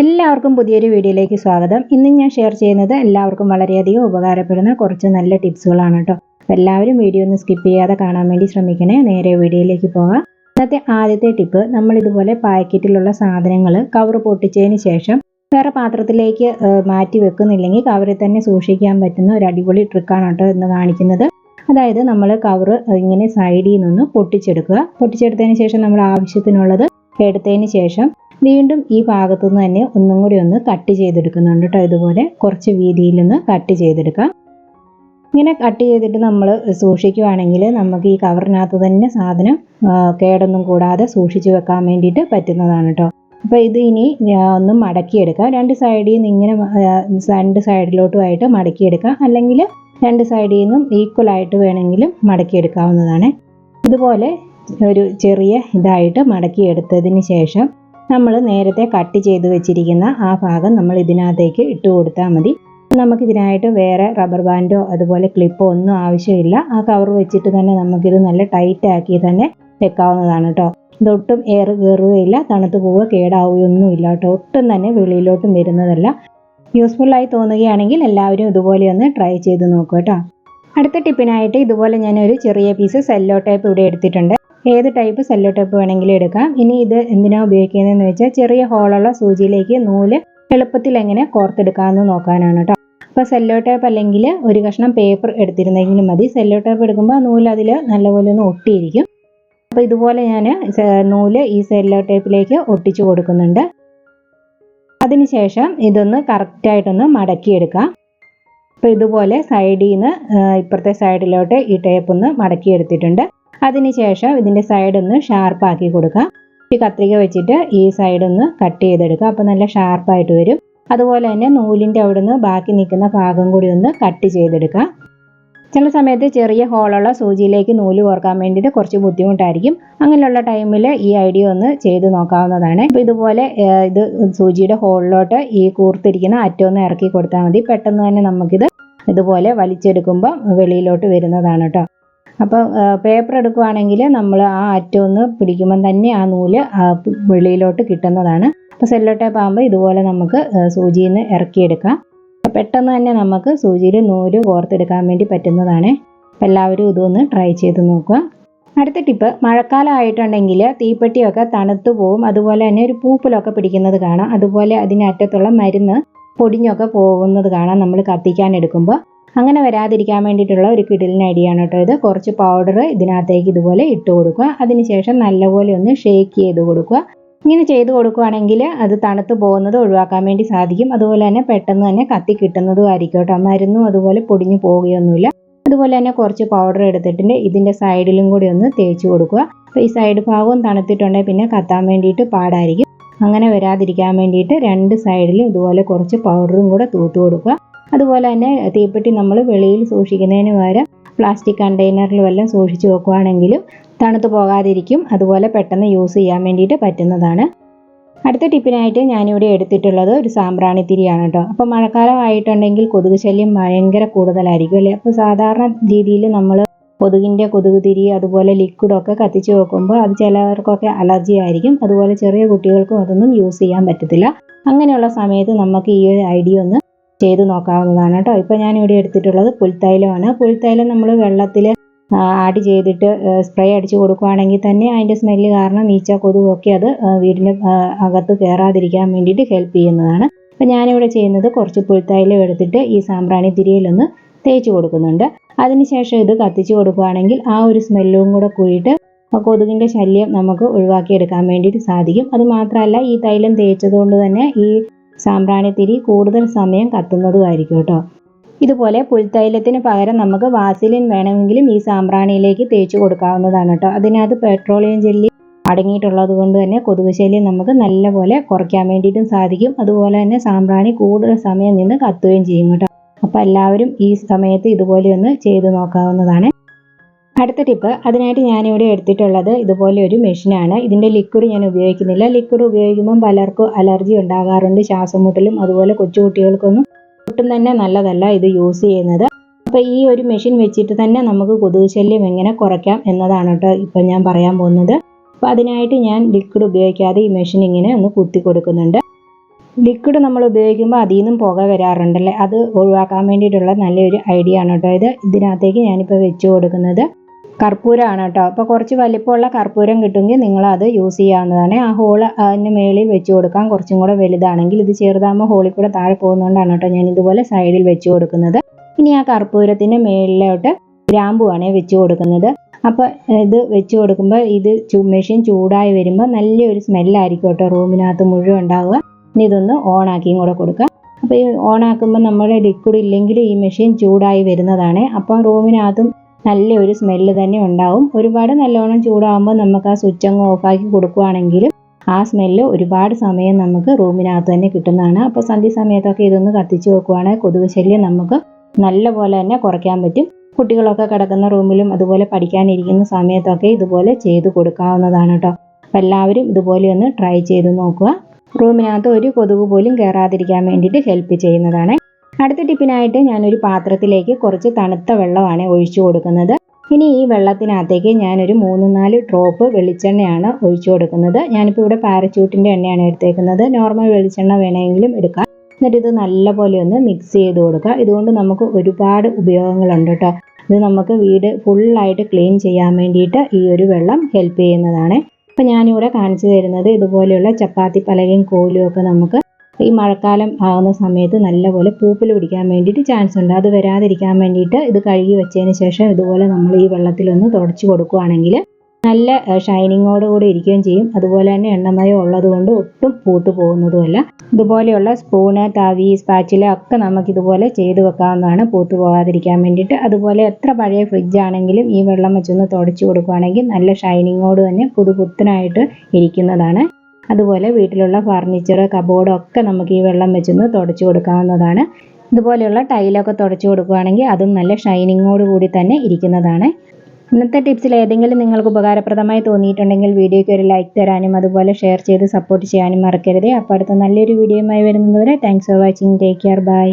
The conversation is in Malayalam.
എല്ലാവർക്കും പുതിയൊരു വീഡിയോയിലേക്ക് സ്വാഗതം. ഇന്ന് ഞാൻ ഷെയർ ചെയ്യുന്നത് എല്ലാവർക്കും വളരെയധികം ഉപകാരപ്പെടുന്ന കുറച്ച് നല്ല ടിപ്സുകളാണ് കേട്ടോ അപ്പോൾ എല്ലാവരും വീഡിയോ ഒന്ന് സ്കിപ്പ് ചെയ്യാതെ കാണാൻ വേണ്ടി ശ്രമിക്കണേ. നേരെ വീഡിയോയിലേക്ക് പോകാം. ഇന്നത്തെ ആദ്യത്തെ ടിപ്പ് നമ്മൾ ഇതുപോലെ പാക്കറ്റിലുള്ള സാധനങ്ങൾ കവർ പൊട്ടിച്ചതിന് ശേഷം വേറെ പാത്രത്തിലേക്ക് മാറ്റി വെക്കുന്നില്ലെങ്കിൽ കവറിൽ തന്നെ സൂക്ഷിക്കാൻ പറ്റുന്ന ഒരു അടിപൊളി ട്രിക്കാണ് കേട്ടോ ഇന്ന് കാണിക്കുന്നത്. അതായത് നമ്മൾ കവർ ഇങ്ങനെ സൈഡിൽ നിന്ന് പൊട്ടിച്ചെടുക്കുക. പൊട്ടിച്ചെടുത്തതിന് ശേഷം നമ്മൾ ആവശ്യത്തിനുള്ളത് എടുത്തതിന് ശേഷം വീണ്ടും ഈ ഭാഗത്തു നിന്ന് തന്നെ ഒന്നും കൂടി ഒന്ന് കട്ട് ചെയ്തെടുക്കുന്നുണ്ട് കേട്ടോ ഇതുപോലെ കുറച്ച് വീതിയിൽ നിന്ന് കട്ട് ചെയ്തെടുക്കാം. ഇങ്ങനെ കട്ട് ചെയ്തിട്ട് നമ്മൾ സൂക്ഷിക്കുവാണെങ്കിൽ നമുക്ക് ഈ കവറിനകത്ത് തന്നെ സാധനം കേടൊന്നും കൂടാതെ സൂക്ഷിച്ചു വെക്കാൻ വേണ്ടിയിട്ട് പറ്റുന്നതാണ് കേട്ടോ അപ്പോൾ ഇത് ഇനി ഒന്ന് മടക്കിയെടുക്കാം. രണ്ട് സൈഡിൽ നിന്ന് ഇങ്ങനെ രണ്ട് സൈഡിലോട്ടുമായിട്ട് മടക്കിയെടുക്കാം. അല്ലെങ്കിൽ രണ്ട് സൈഡിൽ നിന്നും ഈക്വൽ ആയിട്ട് വേണമെങ്കിലും മടക്കിയെടുക്കാവുന്നതാണ്. ഇതുപോലെ ഒരു ചെറിയ ഇതായിട്ട് മടക്കിയെടുത്തതിന് ശേഷം നമ്മൾ നേരത്തെ കട്ട് ചെയ്ത് വെച്ചിരിക്കുന്ന ആ ഭാഗം നമ്മൾ ഇതിനകത്തേക്ക് ഇട്ട് കൊടുത്താൽ മതി. നമുക്കിതിനായിട്ട് വേറെ റബ്ബർ ബാൻഡോ അതുപോലെ ക്ലിപ്പോ ഒന്നും ആവശ്യമില്ല. ആ കവർ വെച്ചിട്ട് തന്നെ നമുക്കിത് നല്ല ടൈറ്റ് ആക്കി തന്നെ വെക്കാവുന്നതാണ് കേട്ടോ ഇതൊട്ടും എയർ കയറുകയില്ല തണുത്ത് പോവുക കേടാവുകയൊന്നുമില്ല കേട്ടോ ഒട്ടും തന്നെ വെളിയിലോട്ടും വരുന്നതല്ല. യൂസ്ഫുൾ ആയി തോന്നുകയാണെങ്കിൽ എല്ലാവരും ഇതുപോലെ ഒന്ന് ട്രൈ ചെയ്ത് നോക്കുക കേട്ടോ അടുത്ത ടിപ്പിനായിട്ട് ഇതുപോലെ ഞാനൊരു ചെറിയ പീസ് സെല്ലോ ടൈപ്പ് ഇവിടെ എടുത്തിട്ടുണ്ട്. ഏത് ടൈപ്പ് സെല്ലോ ടൈപ്പ് വേണമെങ്കിലും എടുക്കാം. ഇനി ഇത് എന്തിനാണ് ഉപയോഗിക്കുന്നതെന്ന് വെച്ചാൽ ചെറിയ ഹോളുള്ള സൂചിയിലേക്ക് നൂൽ എളുപ്പത്തിൽ എങ്ങനെ കോർത്തെടുക്കാമെന്ന് നോക്കാനാണ് കേട്ടോ അപ്പോൾ സെല്ലോ ടൈപ്പ് അല്ലെങ്കിൽ ഒരു കഷ്ണം പേപ്പർ എടുത്തിരുന്നെങ്കിലും മതി. സെല്ലോ ടൈപ്പ് എടുക്കുമ്പോൾ നൂൽ അതിൽ നല്ലപോലെ ഒന്ന് ഒട്ടിയിരിക്കും. അപ്പോൾ ഇതുപോലെ ഞാൻ നൂൽ ഈ സെല്ലോ ടൈപ്പിലേക്ക് ഒട്ടിച്ചു കൊടുക്കുന്നുണ്ട്. അതിനുശേഷം ഇതൊന്ന് കറക്റ്റായിട്ടൊന്ന് മടക്കിയെടുക്കാം. അപ്പോൾ ഇതുപോലെ സൈഡിൽ നിന്ന് ഇപ്പുറത്തെ സൈഡിലോട്ട് ഈ ടേപ്പ് ഒന്ന് മടക്കിയെടുത്തിട്ടുണ്ട്. അതിനുശേഷം ഇതിന്റെ സൈഡ് ഒന്ന് ഷാർപ്പാക്കി കൊടുക്കുക. ഈ കത്രിക വെച്ചിട്ട് ഈ സൈഡ് ഒന്ന് കട്ട് ചെയ്തെടുക്കുക. അപ്പോൾ നല്ല ഷാർപ്പായിട്ട് വരും. അതുപോലെ തന്നെ നൂലിന്റെ അവിടുന്ന് ബാക്കി നിൽക്കുന്ന ഭാഗം കൂടി ഒന്ന് കട്ട് ചെയ്തെടുക്കുക. ചില സമയത്ത് ചെറിയ ഹോളുള്ള സൂചിയിലേക്ക് നൂൽ കോർക്കാൻ വേണ്ടിയിട്ട് കുറച്ച് ബുദ്ധിമുട്ടായിരിക്കും. അങ്ങനെയുള്ള ടൈമിൽ ഈ ഐഡിയ ഒന്ന് ചെയ്ത് നോക്കാവുന്നതാണ്. അപ്പോൾ ഇതുപോലെ ഇത് സൂചിയുടെ ഹോളിലോട്ട് ഈ കൂർത്തിരിക്കുന്ന അറ്റം ഒന്ന് ഇറക്കി കൊടുത്താൽ മതി. പെട്ടെന്ന് തന്നെ നമുക്കിത് ഇതുപോലെ വലിച്ചെടുക്കുമ്പോൾ വെളിയിലോട്ട് വരുന്നതാണ് കേട്ടോ. അപ്പോൾ പേപ്പർ എടുക്കുവാണെങ്കിൽ നമ്മൾ ആ അറ്റം ഒന്ന് പിടിക്കുമ്പം തന്നെ ആ നൂൽ വെളിയിലോട്ട് കിട്ടുന്നതാണ്. അപ്പോൾ സെല്ലോ ടേപ്പ് ആകുമ്പോൾ ഇതുപോലെ നമുക്ക് സൂചിയിൽ നിന്ന് ഇറക്കിയെടുക്കാം. പെട്ടെന്ന് തന്നെ നമുക്ക് സൂചിയിൽ നൂൽ കോർത്തെടുക്കാൻ വേണ്ടി പറ്റുന്നതാണ്. അപ്പോൾ എല്ലാവരും ഇതൊന്ന് ട്രൈ ചെയ്ത് നോക്കുക. അടുത്ത ടിപ്പ് മഴക്കാലം ആയിട്ടുണ്ടെങ്കിൽ തീപ്പെട്ടിയൊക്കെ തണുത്തു പോവും. അതുപോലെ തന്നെ ഒരു പൂപ്പലൊക്കെ പിടിക്കുന്നത് കാണാം. അതുപോലെ അതിനറ്റത്തുള്ള മരുന്ന് പൊടിഞ്ഞൊക്കെ പോകുന്നത് കാണാം. നമ്മൾ കത്തിക്കാൻ എടുക്കുമ്പോൾ അങ്ങനെ വരാതിരിക്കാൻ വേണ്ടിയിട്ടുള്ള ഒരു കിടിലിന് ഐഡിയ കേട്ടോ ഇത്. കുറച്ച് പൗഡർ ഇതിനകത്തേക്ക് ഇതുപോലെ ഇട്ട് കൊടുക്കുക. അതിനുശേഷം നല്ലപോലെ ഒന്ന് ഷേക്ക് ചെയ്ത് കൊടുക്കുക. ഇങ്ങനെ ചെയ്ത് കൊടുക്കുകയാണെങ്കിൽ അത് തണുത്ത് പോകുന്നത് ഒഴിവാക്കാൻ വേണ്ടി സാധിക്കും. അതുപോലെ തന്നെ പെട്ടെന്ന് തന്നെ കത്തി കിട്ടുന്നതും ആയിരിക്കും കേട്ടോ. മരുന്നും അതുപോലെ പൊടിഞ്ഞു പോവുകയൊന്നുമില്ല. അതുപോലെ തന്നെ കുറച്ച് പൗഡർ എടുത്തിട്ടുണ്ട്. ഇതിന്റെ സൈഡിലും കൂടി ഒന്ന് തേച്ച് കൊടുക്കുക. അപ്പോൾ ഈ സൈഡ് ഭാഗവും തണുത്തിട്ടുണ്ടെങ്കിൽ പിന്നെ കത്താൻ വേണ്ടിയിട്ട് പാടായിരിക്കും. അങ്ങനെ വരാതിരിക്കാൻ വേണ്ടിയിട്ട് രണ്ട് സൈഡിലും ഇതുപോലെ കുറച്ച് പൗഡറും കൂടെ തൂത്ത് കൊടുക്കുക. അതുപോലെ തന്നെ തീപ്പെട്ടി നമ്മൾ വെളിയിൽ സൂക്ഷിക്കുന്നതിന് പകരം പ്ലാസ്റ്റിക് കണ്ടെയ്നറിൽ എല്ലാം സൂക്ഷിച്ച് വെക്കുകയാണെങ്കിലും തണുത്ത് പോകാതിരിക്കും. അതുപോലെ പെട്ടെന്ന് യൂസ് ചെയ്യാൻ വേണ്ടിയിട്ട് പറ്റുന്നതാണ്. അടുത്ത ടിപ്പിനായിട്ട് ഞാനിവിടെ എടുത്തിട്ടുള്ളത് ഒരു സാമ്പ്രാണി തിരിയാണ് കേട്ടോ. അപ്പോൾ മഴക്കാലം ആയിട്ടുണ്ടെങ്കിൽ കൊതുക് ശല്യം ഭയങ്കര കൂടുതലായിരിക്കും അല്ലേ? അപ്പോൾ സാധാരണ രീതിയിൽ നമ്മൾ കൊതുകിന്റെ കൊതുക് തിരി അതുപോലെ ലിക്വിഡൊക്കെ കത്തിച്ച് വെക്കുമ്പോൾ അത് ചിലവർക്കൊക്കെ അലർജി ആയിരിക്കും. അതുപോലെ ചെറിയ കുട്ടികൾക്കും അതൊന്നും യൂസ് ചെയ്യാൻ പറ്റത്തില്ല. അങ്ങനെയുള്ള സമയത്ത് നമുക്ക് ഈ ഒരു ഐഡിയ ഒന്ന് ചെയ്ത് നോക്കാവുന്നതാണ് കേട്ടോ. ഇപ്പോൾ ഇവിടെ എടുത്തിട്ടുള്ളത് പുൽത്തൈലമാണ്. പുൽത്തൈലം നമ്മൾ വെള്ളത്തിൽ ആഡ് ചെയ്തിട്ട് സ്പ്രേ അടിച്ച് കൊടുക്കുകയാണെങ്കിൽ തന്നെ അതിന്റെ സ്മെല്ല് കാരണം ഈച്ച കൊതുകൊക്കെ അത് വീടിന് അകത്ത് കയറാതിരിക്കാൻ വേണ്ടിയിട്ട് ഹെൽപ്പ് ചെയ്യുന്നതാണ്. അപ്പം ഞാനിവിടെ ചെയ്യുന്നത് കുറച്ച് പുൽത്തൈലം എടുത്തിട്ട് ഈ സാമ്പ്രാണി തിരിയിലൊന്ന് തേച്ച് കൊടുക്കുന്നുണ്ട്. അതിനുശേഷം ഇത് കത്തിച്ച് കൊടുക്കുകയാണെങ്കിൽ ആ ഒരു സ്മെല്ലും കൂടെ കൂടിയിട്ട് കൊതുകിന്റെ ശല്യം നമുക്ക് ഒഴിവാക്കിയെടുക്കാൻ വേണ്ടിയിട്ട് സാധിക്കും. അത് മാത്രമല്ല ഈ തൈലം തേച്ചതുകൊണ്ട് തന്നെ ഈ സാമ്പ്രാണി തിരി കൂടുതൽ സമയം കത്തുന്നതുമായിരിക്കും കേട്ടോ. ഇതുപോലെ പുൽത്തൈലത്തിന് പകരം നമുക്ക് വാസിലിൻ വേണമെങ്കിലും ഈ സാമ്പ്രാണിയിലേക്ക് തേച്ച് കൊടുക്കാവുന്നതാണ് കേട്ടോ. അതിനകത്ത് പെട്രോളിയം ജെല്ലി അടങ്ങിയിട്ടുള്ളത് കൊണ്ട് തന്നെ കൊതുക് ശല്യം നമുക്ക് നല്ലപോലെ കുറയ്ക്കാൻ വേണ്ടിയിട്ടും സാധിക്കും. അതുപോലെ തന്നെ സാമ്പ്രാണി കൂടുതൽ സമയം നിന്ന് കത്തുകയും ചെയ്യും കേട്ടോ. അപ്പോൾ എല്ലാവരും ഈ സമയത്ത് ഇതുപോലെ ഒന്ന് ചെയ്തു നോക്കാവുന്നതാണ്. അടുത്ത ടിപ്പ് അതിനായിട്ട് ഞാനിവിടെ എടുത്തിട്ടുള്ളത് ഇതുപോലെ ഒരു മെഷീനാണ് ഇതിന്റെ ലിക്വിഡ് ഞാൻ ഉപയോഗിക്കുന്നില്ല. ലിക്വിഡ് ഉപയോഗിക്കുമ്പം പലർക്കും അലർജി ഉണ്ടാകാറുണ്ട്. ശ്വാസം മുട്ടലും അതുപോലെ കൊച്ചുകുട്ടികൾക്കൊന്നും ഒട്ടും തന്നെ നല്ലതല്ല ഇത് യൂസ് ചെയ്യുന്നത്. അപ്പോൾ ഈ ഒരു മെഷീൻ വെച്ചിട്ട് തന്നെ നമുക്ക് കൊതുക് ശല്യം എങ്ങനെ കുറയ്ക്കാം എന്നതാണ് കേട്ടോ ഇപ്പം ഞാൻ പറയാൻ പോകുന്നത്. അപ്പോൾ അതിനായിട്ട് ഞാൻ ലിക്വിഡ് ഉപയോഗിക്കാതെ ഈ മെഷീൻ ഇങ്ങനെ ഒന്ന് കുത്തി കൊടുക്കുന്നുണ്ട്. ലിക്വിഡ് നമ്മൾ ഉപയോഗിക്കുമ്പോൾ അതിൽ നിന്നും പുക വരാറുണ്ടല്ലേ? അത് ഒഴിവാക്കാൻ വേണ്ടിയിട്ടുള്ള നല്ലൊരു ഐഡിയ ആണ് കേട്ടോ ഇത്. ഇതിനകത്തേക്ക് ഞാനിപ്പോൾ വെച്ച് കൊടുക്കുന്നത് കർപ്പൂരമാണ് കേട്ടോ. അപ്പോൾ കുറച്ച് വലിപ്പമുള്ള കർപ്പൂരം കിട്ടുമെങ്കിൽ അത് യൂസ് ചെയ്യാവുന്നതാണ്. ആ ഹോൾ അതിന് മേളിൽ വെച്ച് കൊടുക്കാം. കുറച്ചും കൂടെ വലുതാണെങ്കിൽ ഇത് ചെറുതാകുമ്പോൾ ഹോളിൽ കൂടെ താഴെ പോകുന്നതുകൊണ്ടാണ് കേട്ടോ ഞാൻ ഇതുപോലെ സൈഡിൽ വെച്ച് കൊടുക്കുന്നത്. ഇനി ആ കർപ്പൂരത്തിന്റെ മേളിലോട്ട് ഗ്രാമ്പുവാണ് വെച്ച് കൊടുക്കുന്നത്. അപ്പോൾ ഇത് വെച്ച് കൊടുക്കുമ്പോൾ ഇത് മെഷീൻ ചൂടായി വരുമ്പോൾ നല്ലൊരു സ്മെല്ലായിരിക്കും കേട്ടോ റൂമിനകത്ത് മുഴുവൻ ഉണ്ടാവുക. ഇനി ഇതൊന്ന് ഓണാക്കിയും കൂടെ കൊടുക്കുക. അപ്പോൾ ഈ ഓണാക്കുമ്പോൾ നമ്മുടെ ലിക്വിഡ് ഇല്ലെങ്കിൽ ഈ മെഷീൻ ചൂടായി വരുന്നതാണ്. അപ്പം റൂമിനകത്തും നല്ലൊരു സ്മെല്ല് തന്നെ ഉണ്ടാവും. ഒരുപാട് നല്ലോണം ചൂടാകുമ്പോൾ നമുക്ക് ആ സ്വിച്ച് അങ്ങ് ഓഫാക്കി കൊടുക്കുകയാണെങ്കിലും ആ സ്മെല്ല് ഒരുപാട് സമയം നമുക്ക് റൂമിനകത്ത് തന്നെ കിട്ടുന്നതാണ്. അപ്പോൾ സന്ധ്യ സമയത്തൊക്കെ ഇതൊന്ന് കത്തിച്ച് വെക്കുവാണെങ്കിൽ കൊതുക് ശല്യം നമുക്ക് നല്ല പോലെ തന്നെ കുറയ്ക്കാൻ പറ്റും. കുട്ടികളൊക്കെ കിടക്കുന്ന റൂമിലും അതുപോലെ പഠിക്കാനിരിക്കുന്ന സമയത്തൊക്കെ ഇതുപോലെ ചെയ്ത് കൊടുക്കാവുന്നതാണ് കേട്ടോ അപ്പോൾ എല്ലാവരും ഇതുപോലെ ഒന്ന് ട്രൈ ചെയ്ത് നോക്കുക. റൂമിനകത്ത് ഒരു കൊതുക് പോലും കയറാതിരിക്കാൻ വേണ്ടിയിട്ട് ഹെൽപ്പ് ചെയ്യുന്നതാണ്. അടുത്ത ടിപ്പിനായിട്ട് ഞാനൊരു പാത്രത്തിലേക്ക് കുറച്ച് തണുത്ത വെള്ളമാണ് ഒഴിച്ചു കൊടുക്കുന്നത്. ഇനി ഈ വെള്ളത്തിനകത്തേക്ക് ഞാനൊരു മൂന്ന് നാല് ഡ്രോപ്പ് വെളിച്ചെണ്ണയാണ് ഒഴിച്ചു കൊടുക്കുന്നത്. ഞാനിപ്പോൾ ഇവിടെ പാരച്യൂട്ടിന്റെ എണ്ണയാണ് എടുത്തേക്കുന്നത്. നോർമൽ വെളിച്ചെണ്ണ വേണമെങ്കിലും എടുക്കാം. എന്നിട്ട് ഇത് നല്ലപോലെ ഒന്ന് മിക്സ് ചെയ്ത് കൊടുക്കുക. ഇതുകൊണ്ട് നമുക്ക് ഒരുപാട് ഉപയോഗങ്ങളുണ്ട് കേട്ടോ. ഇത് നമുക്ക് വീട് ഫുള്ളായിട്ട് ക്ലീൻ ചെയ്യാൻ വേണ്ടിയിട്ട് ഈ ഒരു വെള്ളം ഹെൽപ്പ് ചെയ്യുന്നതാണ്. അപ്പോൾ ഞാനിവിടെ കാണിച്ചു തരുന്നത് ഇതുപോലെയുള്ള ചപ്പാത്തി പലകയും കോലും ഒക്കെ നമുക്ക് ഈ മഴക്കാലം ആകുന്ന സമയത്ത് നല്ലപോലെ പൂപ്പിൽ പിടിക്കാൻ വേണ്ടിയിട്ട് ചാൻസ് ഉണ്ട്. അത് വരാതിരിക്കാൻ വേണ്ടിയിട്ട് ഇത് കഴുകി വെച്ചതിന് ശേഷം ഇതുപോലെ നമ്മൾ ഈ വെള്ളത്തിലൊന്ന് തുടച്ചു കൊടുക്കുകയാണെങ്കിൽ നല്ല ഷൈനിങ്ങോട് കൂടി ഇരിക്കുകയും ചെയ്യും. അതുപോലെ തന്നെ എണ്ണമയം ഉള്ളത് കൊണ്ട് ഒട്ടും പൂത്തു പോകുന്നതുമല്ല. ഇതുപോലെയുള്ള സ്പൂണ് തവി സ്പാച്ചില ഒക്കെ നമുക്ക് ഇതുപോലെ ചെയ്തു വെക്കാവുന്നതാണ് പൂത്തു പോകാതിരിക്കാൻ വേണ്ടിയിട്ട്. അതുപോലെ എത്ര പഴയ ഫ്രിഡ്ജ് ആണെങ്കിലും ഈ വെള്ളം വെച്ചൊന്ന് തുടച്ചു കൊടുക്കുകയാണെങ്കിൽ നല്ല ഷൈനിങ്ങോട് തന്നെ പുതുപുത്തനായിട്ട് ഇരിക്കുന്നതാണ്. അതുപോലെ വീട്ടിലുള്ള ഫർണിച്ചർ കബോർഡ് ഒക്കെ നമുക്ക് ഈ വെള്ളം വെച്ചൊന്ന് തുടച്ചു കൊടുക്കാവുന്നതാണ്. ഇതുപോലെയുള്ള ടൈലൊക്കെ തുടച്ചു കൊടുക്കുകയാണെങ്കിൽ അതും നല്ല ഷൈനിങ്ങോട് കൂടി തന്നെ ഇരിക്കുന്നതാണ്. ഇന്നത്തെ ടിപ്സിൽ ഏതെങ്കിലും നിങ്ങൾക്ക് ഉപകാരപ്രദമായി തോന്നിയിട്ടുണ്ടെങ്കിൽ വീഡിയോയ്ക്ക് ഒരു ലൈക്ക് തരാനും അതുപോലെ ഷെയർ ചെയ്ത് സപ്പോർട്ട് ചെയ്യാനും മറക്കരുത്. അപ്പോൾ അടുത്ത നല്ലൊരു വീഡിയോയുമായി വരുന്നതുവരെ thanks for watching take care bye